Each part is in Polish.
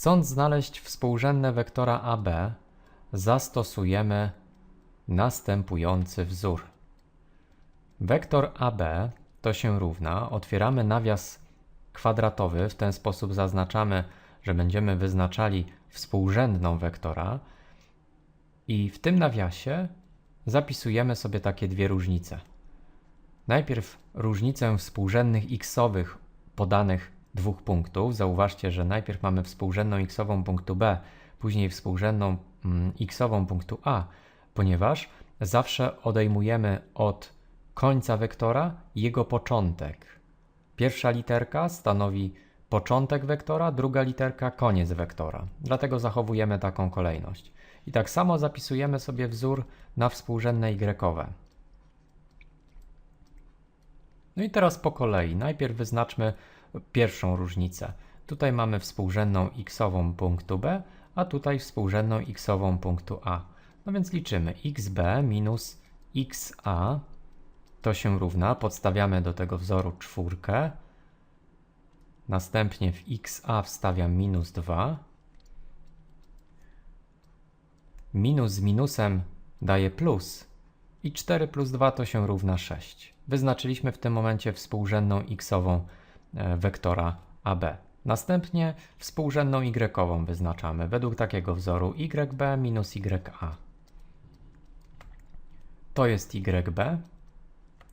Chcąc znaleźć współrzędne wektora AB, zastosujemy następujący wzór. Wektor AB to się równa, otwieramy nawias kwadratowy, w ten sposób zaznaczamy, że będziemy wyznaczali współrzędną wektora i w tym nawiasie zapisujemy sobie takie dwie różnice. Najpierw różnicę współrzędnych xowych podanych dwóch punktów. Zauważcie, że najpierw mamy współrzędną xową punktu B, później współrzędną mm, xową punktu A, ponieważ zawsze odejmujemy od końca wektora jego początek. Pierwsza literka stanowi początek wektora, druga literka koniec wektora. Dlatego zachowujemy taką kolejność. I tak samo zapisujemy sobie wzór na współrzędne y. No i teraz po kolei. Najpierw wyznaczmy pierwszą różnicę. Tutaj mamy współrzędną xową punktu B, a tutaj współrzędną xową punktu A. No więc liczymy xb minus xa to się równa, podstawiamy do tego wzoru czwórkę, następnie w xa wstawiam minus 2, minus z minusem daje plus i 4 plus 2 to się równa 6. Wyznaczyliśmy w tym momencie współrzędną xową wektora AB. Następnie współrzędną y wyznaczamy według takiego wzoru yb minus ya. To jest yb,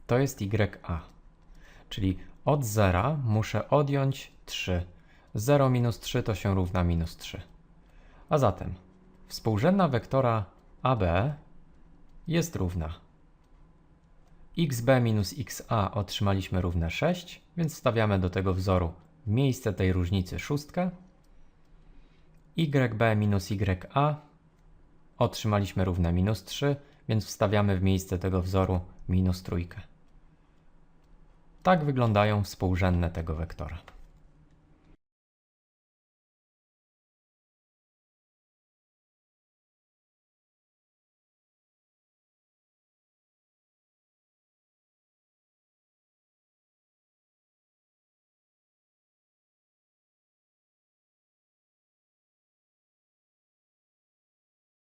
to jest ya. Czyli od zera muszę odjąć 3. 0 minus 3 to się równa minus 3. A zatem współrzędna wektora AB jest równa xb minus xa otrzymaliśmy równe 6, więc wstawiamy do tego wzoru w miejsce tej różnicy szóstkę. yb minus ya otrzymaliśmy równe minus 3, więc wstawiamy w miejsce tego wzoru minus trójkę. Tak wyglądają współrzędne tego wektora.